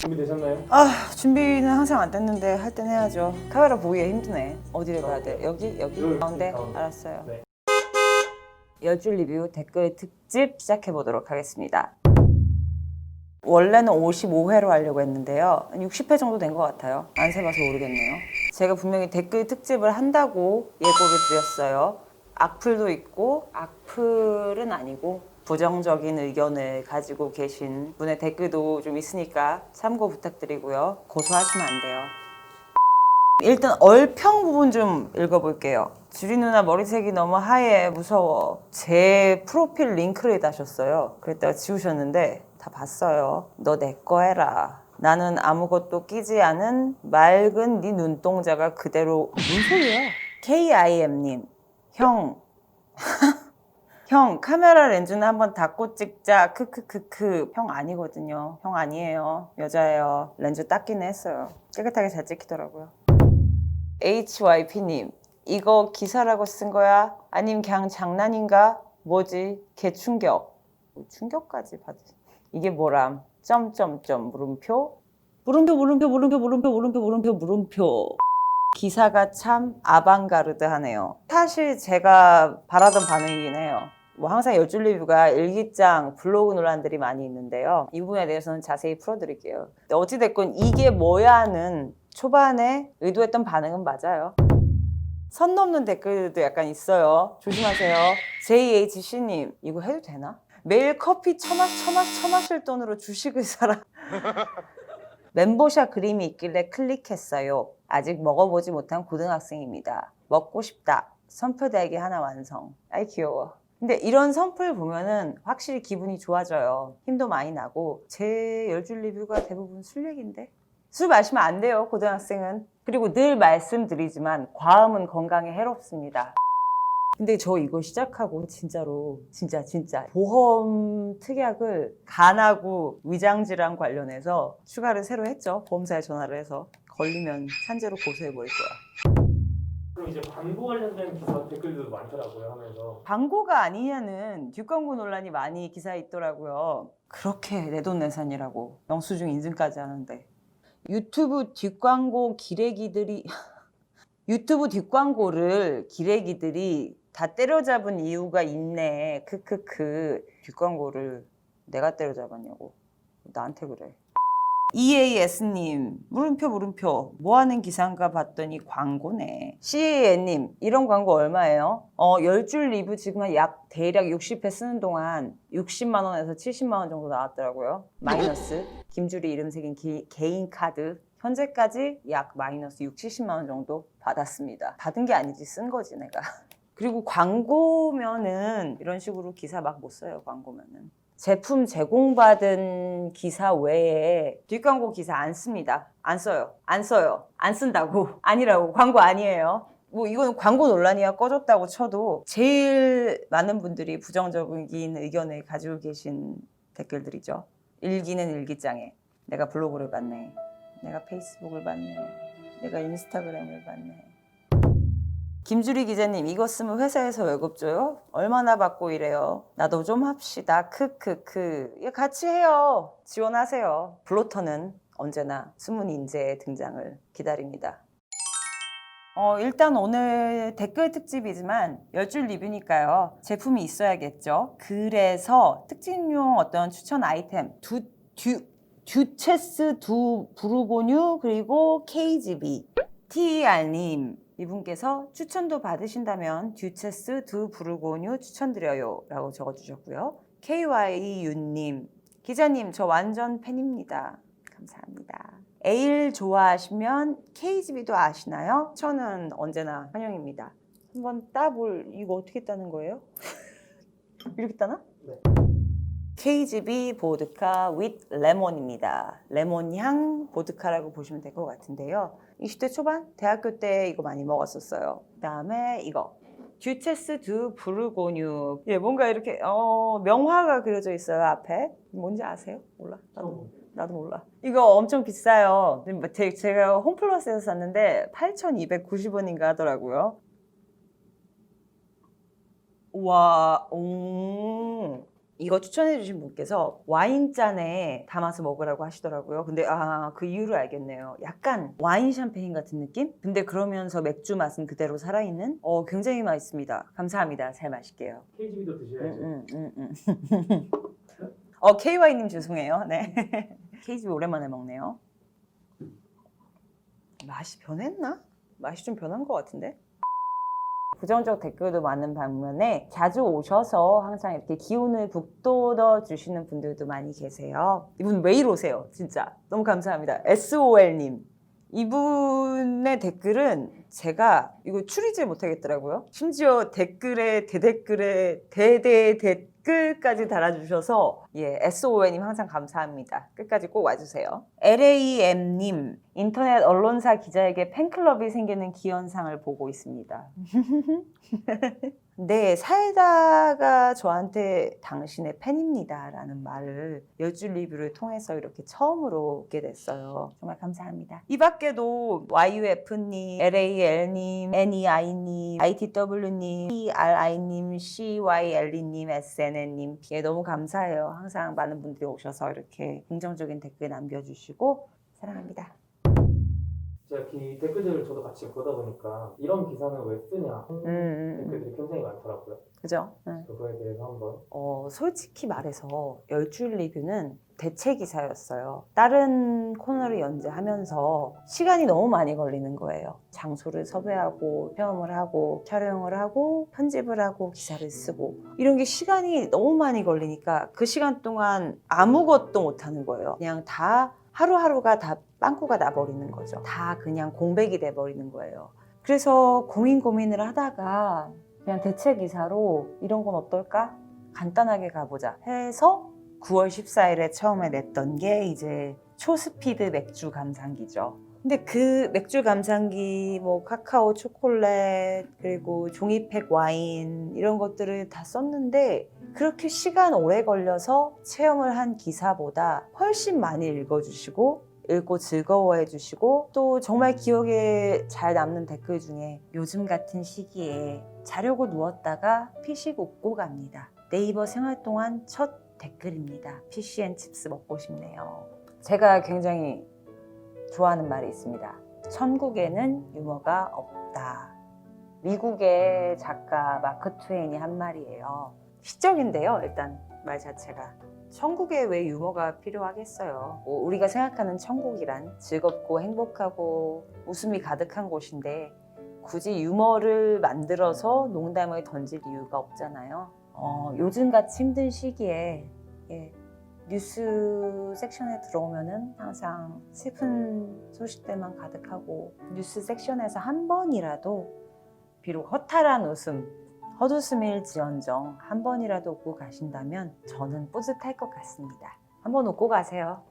준비되셨나요? 아 준비는 항상 안 됐는데 할 땐 해야죠. 카메라 보기가 힘드네. 어디를 봐야 돼? 여기 여기 여기, 가운데. 가운데. 알았어요. 네. 열줄 리뷰 댓글 특집 시작해 보도록 하겠습니다. 원래는 55회로 하려고 했는데요. 한 60회 정도 된 것 같아요. 안 세봐서 모르겠네요. 제가 분명히 댓글 특집을 한다고 예고를 드렸어요. 악플도 있고 악플은 아니고 부정적인 의견을 가지고 계신 분의 댓글도 좀 있으니까 참고 부탁드리고요. 고소하시면 안 돼요. 일단 얼평 부분 좀 읽어볼게요. 주리 누나 머리색이 너무 하얘 무서워. 제 프로필 링크를 다셨어요. 그랬다가 지우셨는데 다 봤어요. 너 내 거 해라. 나는 아무것도 끼지 않은 맑은 네 눈동자가 그대로 무슨 소리야? KIM님 형 형 카메라 렌즈는 한번 닫고 찍자. 크크크크. 형 아니거든요. 형 아니에요. 여자예요. 렌즈 닦기는 했어요. 깨끗하게 잘 찍히더라고요. HYP님 이거 기사라고 쓴 거야? 아님 그냥 장난인가? 뭐지? 개 충격. 뭐 충격까지 받으 이게 뭐람? 점점점 물음표? 물음표 물음표 물음표 물음표 물음표 물음표 물음표 기사가 참 아방가르드하네요. 사실 제가 바라던 반응이긴 해요. 뭐 항상 열줄 리뷰가 일기장, 블로그 논란들이 많이 있는데요. 이 부분에 대해서는 자세히 풀어드릴게요. 어찌됐건 이게 뭐야는 초반에 의도했던 반응은 맞아요. 선 넘는 댓글도 약간 있어요. 조심하세요. JHC님, 이거 해도 되나? 매일 커피 처마, 처마, 처마실 돈으로 주식을 사라. 멤버샷 그림이 있길래 클릭했어요. 아직 먹어보지 못한 고등학생입니다. 먹고 싶다. 선표대기 하나 완성. 아이 귀여워. 근데 이런 선풀 보면은 확실히 기분이 좋아져요. 힘도 많이 나고 제 열줄 리뷰가 대부분 술 얘기인데 술 마시면 안 돼요 고등학생은. 그리고 늘 말씀드리지만 과음은 건강에 해롭습니다. 근데 저 이거 시작하고 진짜로 진짜 진짜 보험 특약을 간하고 위장질환 관련해서 추가를 새로 했죠 보험사에 전화를 해서 걸리면 산재로 고소해 버릴 거야 그럼 이제 광고 관련된 기사 댓글도 많더라고요 하면서 광고가 아니냐는 뒷광고 논란이 많이 기사에 있더라고요 그렇게 내돈내산이라고 영수증 인증까지 하는데 유튜브 뒷광고 기레기들이 유튜브 뒷광고를 기레기들이 다 때려잡은 이유가 있네. 크크크. 뒷광고를 내가 때려잡았냐고. 나한테 그래. EAS님, 물음표, 물음표. 뭐 하는 기사인가 봤더니 광고네. CAN님, 이런 광고 얼마예요? 어, 10줄 리뷰 지금 약 대략 60회 쓰는 동안 60만원에서 70만원 정도 나왔더라고요. 마이너스. 김주리 이름 새긴 기- 개인 카드. 현재까지 약 마이너스 6, 70만원 정도 받았습니다. 받은 게 아니지, 쓴 거지, 내가. 그리고 광고면은 이런 식으로 기사 막 못 써요, 광고면은. 제품 제공받은 기사 외에 뒷광고 기사 안 씁니다. 안 써요. 안 써요. 안 쓴다고. 아니라고. 광고 아니에요. 뭐 이건 광고 논란이야 꺼졌다고 쳐도 제일 많은 분들이 부정적인 의견을 가지고 계신 댓글들이죠. 일기는 일기장에 내가 블로그를 봤네. 내가 페이스북을 봤네. 내가 인스타그램을 봤네. 김주리 기자님 이거 쓰면 회사에서 월급 줘요? 얼마나 받고 이래요? 나도 좀 합시다. 크크크. 예, 같이 해요. 지원하세요. 블로터는 언제나 숨은 인재의 등장을 기다립니다. 어, 일단 오늘 댓글 특집이지만 열 줄 리뷰니까요. 제품이 있어야겠죠. 그래서 특징용 어떤 추천 아이템 두, 듀, 듀체스 두 부르고뉴 그리고 KGB TR님 이분께서 추천도 받으신다면 듀체스 두 부르고뉴 추천드려요 라고 적어주셨고요. KYU님 기자님 저 완전 팬입니다. 감사합니다. 에일 좋아하시면 KGB도 아시나요? 저는 언제나 환영입니다. 한번 따볼 이거 어떻게 따는 거예요? 이렇게 따나? 네. KGB 보드카 with 레몬입니다. 레몬 향 보드카라고 보시면 될 것 같은데요. 20대 초반 대학교 때 이거 많이 먹었었어요. 그다음에 이거 듀체스 두 부르고뉴. 예, 뭔가 이렇게 어, 명화가 그려져 있어요 앞에. 뭔지 아세요? 몰라. 나도 나도 몰라. 이거 엄청 비싸요. 뭐 제- 제가 홈플러스에서 샀는데 8,290원인가 하더라고요. 와, 오. 이거 추천해주신 분께서 와인잔에 담아서 먹으라고 하시더라고요. 근데 아 그 이유를 알겠네요. 약간 와인 샴페인 같은 느낌? 근데 그러면서 맥주 맛은 그대로 살아있는? 어 굉장히 맛있습니다. 감사합니다. 잘 마실게요. KGB도 드셔야죠. 음, 음, 음, 음. 어 KY님 죄송해요. 네. KGB 오랜만에 먹네요. 맛이 변했나? 맛이 좀 변한 것 같은데? 부정적 댓글도 많은 반면에 자주 오셔서 항상 이렇게 기운을 북돋워 주시는 분들도 많이 계세요. 이분 매일 오세요. 진짜. 너무 감사합니다. SOL님. 이분의 댓글은 제가 이거 추리질 못하겠더라고요. 심지어 댓글에 대댓글에 대대 댓글까지 달아주셔서 예 SOL님 항상 감사합니다. 끝까지 꼭 와주세요. LAM님 인터넷 언론사 기자에게 팬클럽이 생기는 기현상을 보고 있습니다. 네, 살다가 저한테 당신의 팬입니다. 라는 말을 열줄 리뷰를 통해서 이렇게 처음으로 듣게 됐어요. 정말 감사합니다. 이 밖에도 YUF님, LAL님, NEI님, ITW님, ERI님, CYLE님, SNN님, 예, 너무 감사해요. 항상 많은 분들이 오셔서 이렇게 긍정적인 댓글 남겨주시고 사랑합니다. 제가 이 댓글들을 저도 같이 보다 보니까 이런 기사는 왜 쓰냐 음, 음, 음. 댓글들이 굉장히 많더라고요. 그죠? 응. 그거에 대해서 한번 어, 솔직히 말해서 열줄 리뷰는 대체 기사였어요. 다른 코너를 연재하면서 시간이 너무 많이 걸리는 거예요. 장소를 섭외하고 체험을 하고 촬영을 하고 편집을 하고 기사를 쓰고 이런 게 시간이 너무 많이 걸리니까 그 시간 동안 아무것도 못 하는 거예요. 그냥 다 하루하루가 다 빵꾸가 나버리는 거죠. 다 그냥 공백이 돼버리는 거예요. 그래서 고민 고민을 하다가 그냥 대체 기사로 이런 건 어떨까? 간단하게 가보자 해서 9월 14일에 처음에 냈던 게 이제 초스피드 맥주 감상기죠. 근데 그 맥주 감상기, 뭐 카카오 초콜릿, 그리고 종이팩 와인 이런 것들을 다 썼는데 그렇게 시간 오래 걸려서 체험을 한 기사보다 훨씬 많이 읽어주시고 읽고 즐거워해 주시고 또 정말 기억에 잘 남는 댓글 중에 요즘 같은 시기에 자려고 누웠다가 피식 웃고 갑니다. 네이버 생활 동안 첫 댓글입니다. 피시앤 칩스 먹고 싶네요. 제가 굉장히 좋아하는 말이 있습니다. 천국에는 유머가 없다. 미국의 작가 마크 트웨인이 한 말이에요. 시적인데요, 일단 말 자체가. 천국에 왜 유머가 필요하겠어요? 뭐 우리가 생각하는 천국이란 즐겁고 행복하고 웃음이 가득한 곳인데 굳이 유머를 만들어서 농담을 던질 이유가 없잖아요. 어, 요즘같이 힘든 시기에 예, 뉴스 섹션에 들어오면은 항상 슬픈 소식들만 가득하고 뉴스 섹션에서 한 번이라도 비록 허탈한 웃음, 헛웃음일지언정 한 번이라도 웃고 가신다면 저는 뿌듯할 것 같습니다. 한번 웃고 가세요.